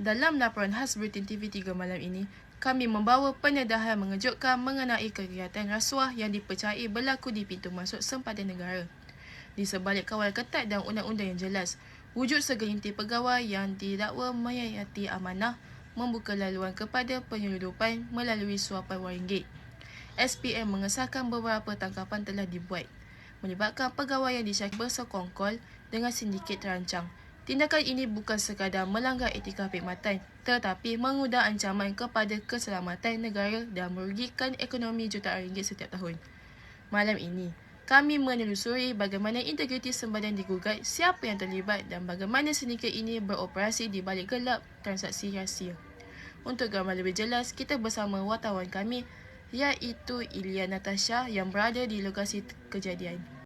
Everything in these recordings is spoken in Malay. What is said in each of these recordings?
Dalam laporan khas Britain TV3 malam ini, kami membawa pendedahan mengejutkan mengenai kegiatan rasuah yang dipercayai berlaku di pintu masuk sempadan negara. Di sebalik kawal ketat dan undang-undang yang jelas, wujud segelintir pegawai yang didakwa menyiasati amanah membuka laluan kepada penyeludupan melalui suapan ringgit. SPM mengesahkan beberapa tangkapan telah dibuat menyebabkan pegawai yang disyaki bersekongkol dengan sindiket terancang. Tindakan ini bukan sekadar melanggar etika perkhidmatan tetapi mengundang ancaman kepada keselamatan negara dan merugikan ekonomi jutaan ringgit setiap tahun. Malam ini, kami menelusuri bagaimana integriti sempadan digugat, siapa yang terlibat dan bagaimana sindiket ini beroperasi di balik gelap transaksi rahsia. Untuk gambar lebih jelas, kita bersama wartawan kami iaitu Ilya Natasha yang berada di lokasi kejadian.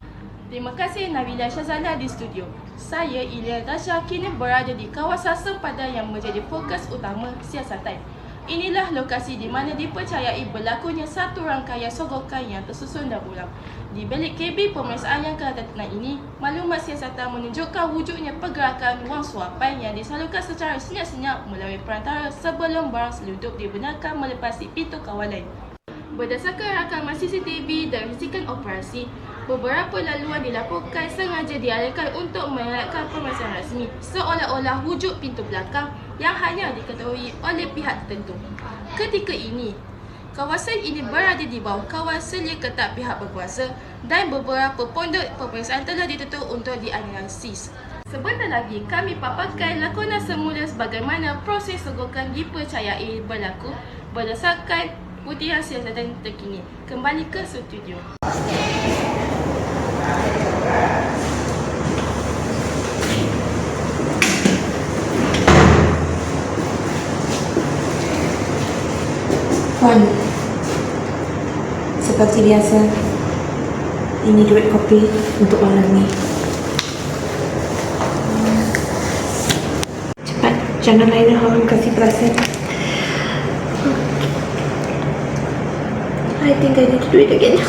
Terima kasih Nabila Syazana di studio. Saya Ilya Natasha kini berada di kawasan sempadan yang menjadi fokus utama siasatan. Inilah lokasi di mana dipercayai berlakunya satu rangkaian sogokan yang tersusun dan ulang. Di bilik KB pemeriksaan yang kedatangan ini, maklumat siasatan menunjukkan wujudnya pergerakan wang suapan yang disalurkan secara senyap-senyap melalui perantara sebelum barang seludup dibenarkan melepasi pintu kawalan. Berdasarkan rakaman CCTV dan risikan operasi, beberapa laluan dilaporkan sengaja dialihkan untuk mengelakkan pemeriksaan rasmi seolah-olah wujud pintu belakang yang hanya diketahui oleh pihak tertentu. Ketika ini, kawasan ini berada di bawah kawal selia ketat pihak berkuasa dan beberapa pondok pemeriksaan telah ditutup untuk dianalisis. Sebentar lagi kami paparkan lakonan semula sebagaimana proses sogokan dipercayai berlaku berdasarkan butiran siasatan terkini. Kembali ke studio. Puan, seperti biasa, ini duit kopi untuk malam ni. Cepat, jangan lain orang kasih perasan. I think I need to do it again.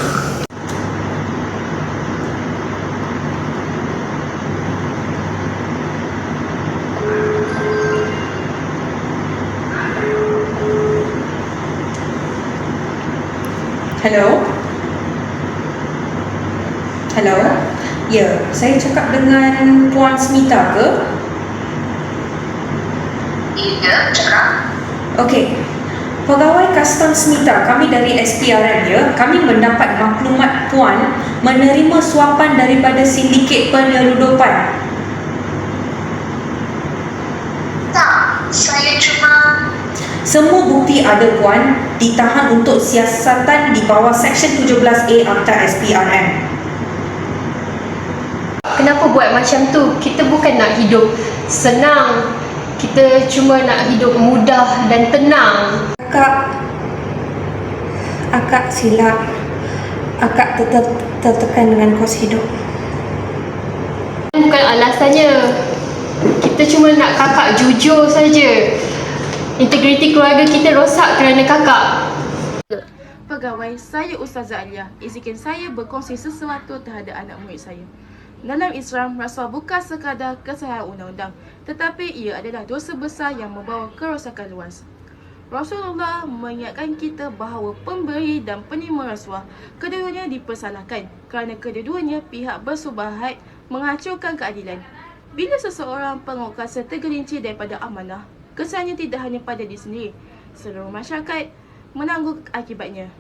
Hello? Hello? Ya, saya cakap dengan Puan Smita ke? Iya, cakap. Okey. Pegawai Custom Smita, kami dari SPRM ya. Kami mendapat maklumat Puan menerima suapan daripada sindiket penyeludupan. Tak, saya cuma... Semua bukti ada Puan ditahan untuk siasatan di bawah Seksyen 17A Akta SPRM. Kenapa buat macam tu? Kita bukan nak hidup senang. Kita cuma nak hidup mudah dan tenang. Akak, akak silap. Akak tetap tertekan dengan kos hidup. Bukan alasannya. Kita cuma nak kakak jujur saja. Integriti keluarga kita rosak kerana kakak. Pegawai, saya Ustazah Alia. Izinkan saya berkongsi sesuatu terhadap anak murid saya. Dalam Islam, rasuah bukan sekadar kesalahan undang-undang, tetapi ia adalah dosa besar yang membawa kerosakan luas. Rasulullah mengingatkan kita bahawa pemberi dan penerima rasuah keduanya dipersalahkan kerana kedua-duanya pihak bersubahat menghancurkan keadilan. Bila seseorang penguasa tergelincir daripada amanah, kesannya tidak hanya pada diri sendiri, seluruh masyarakat menanggung akibatnya.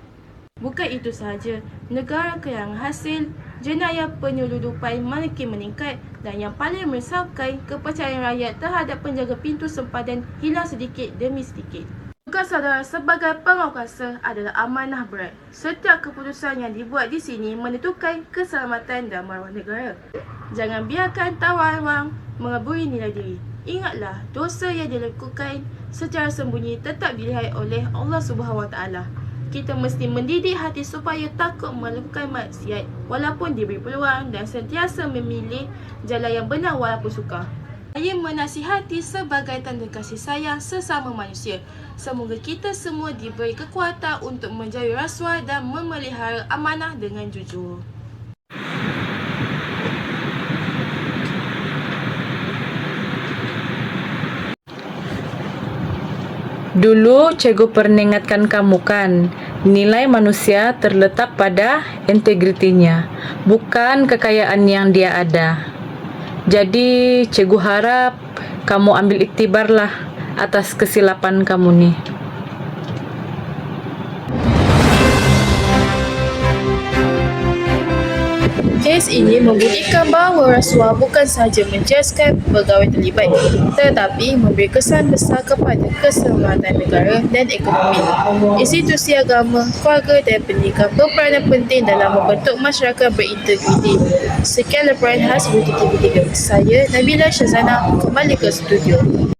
Bukan itu sahaja, negara kehilangan hasil, jenayah penyeludupan makin meningkat dan yang paling merisaukan, kepercayaan rakyat terhadap penjaga pintu sempadan hilang sedikit demi sedikit. Tugas saudara sebagai penguasa adalah amanah berat. Setiap keputusan yang dibuat di sini menentukan keselamatan dan maruah negara. Jangan biarkan tawar wang mengeburi nilai diri. Ingatlah, dosa yang dilakukan secara sembunyi tetap dilihat oleh Allah Subhanahu Wa Taala. Kita mesti mendidik hati supaya takut melakukan maksiat walaupun diberi peluang dan sentiasa memilih jalan yang benar walaupun sukar. Saya menasihati sebagai tanda kasih sayang sesama manusia. Semoga kita semua diberi kekuatan untuk menjauhi rasuah dan memelihara amanah dengan jujur. Dulu cikgu pernah ingatkan kamu kan, nilai manusia terletak pada integritinya, bukan kekayaan yang dia ada. Jadi cikgu harap kamu ambil iktibar lah atas kesilapan kamu nih. Kes ini membuktikan bahawa rasuah bukan sahaja menjejaskan pegawai terlibat tetapi memberi kesan besar kepada keselamatan negara dan ekonomi. Institusi agama, keluarga dan pendidikan berperanan penting dalam membentuk masyarakat berintegriti. Sekian laporan khas Bukit TV3. Saya Nabila Syazana kembali ke studio.